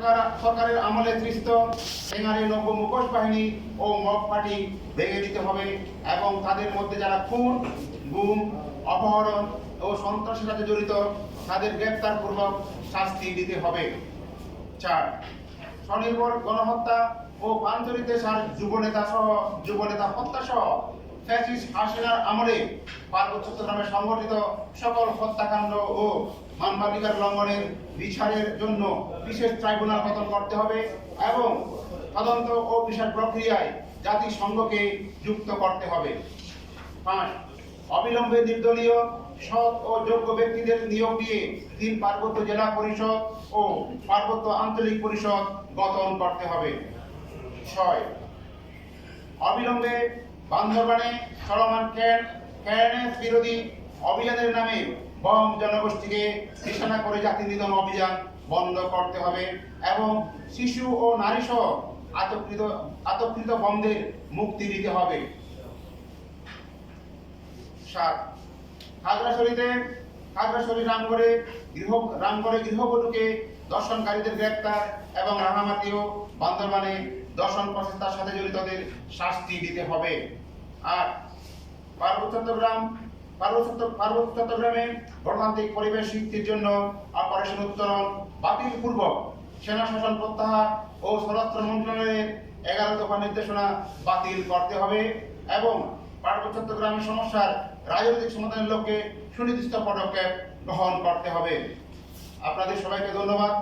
সরকার সরকারের আমলে সৃষ্ট সেনারি নব্য মুখোশ বাহিনী ও মগ পার্টি ভেঙে দিতে হবে এবং তাদের মধ্যে যারা খুন, গুম, অপহরণ ও সন্ত্রাসের সাথে জড়িত, তাদের গ্রেপ্তার পূর্বক শাস্তি দিতে হবে। চার, স্বনির্ভর গণহত্যা ও পাঞ্চরিতে সার যুবনেতা সহ যুবনেতা হত্যা সহ ফ্যাসিস্ট হাসিনার আমলে পার্বত্য চট্টগ্রামে সংগঠিত সকল হত্যাকাণ্ড ও মানবাধিকার লঙ্ঘনের বিচারের জন্য বিশেষ ট্রাইব্যুনাল গঠন করতে হবে এবং তদন্ত ও বিচার প্রক্রিয়ায় জাতিসংঘকে যুক্ত করতে হবে। পাঁচ, অবিলম্বে নির্দলীয়, সৎ ও যোগ্য ব্যক্তিদের নিয়োগ দিয়ে তিন পার্বত্য জেলা পরিষদ ও পার্বত্য আঞ্চলিক পরিষদ গঠন করতে হবে। ছয়, অবিলম্বে বান্দরবানে চলমান ক্যান ক্যানেস বিরোধী অভিযানের নামে বম জনগোষ্ঠীকে নিশানা করে জাতি নিধন অভিযান বন্ধ করতে হবে এবং শিশু ও নারী সহ আতঙ্কিত আতঙ্কিত বন্ধের মুক্তি দিতে হবে। সাত, খাগড়াছড়িতে, খাগড়াছড়ি রামগড়ে গৃহ, রামগড়ে গৃহবধূকে দর্শনকারীদের গ্রেপ্তার এবং রাঙামাটি ও বান্দরবানে দর্শন প্রচেষ্টার সাথে জড়িতদের শাস্তি দিতে হবে। আর পার্বত্য চট্টগ্রাম পরিবেশ জন্য অপারেশন বাতিল সেনা প্রত্যাহার ও এগারো নির্দেশনা বাতিল করতে হবে এবং চট্টগ্রামের সমস্যার রাজনৈতিক সমাধানের লক্ষ্যে সুনির্দিষ্ট পদক্ষেপ গ্রহণ করতে হবে। আপনাদের সবাইকে ধন্যবাদ।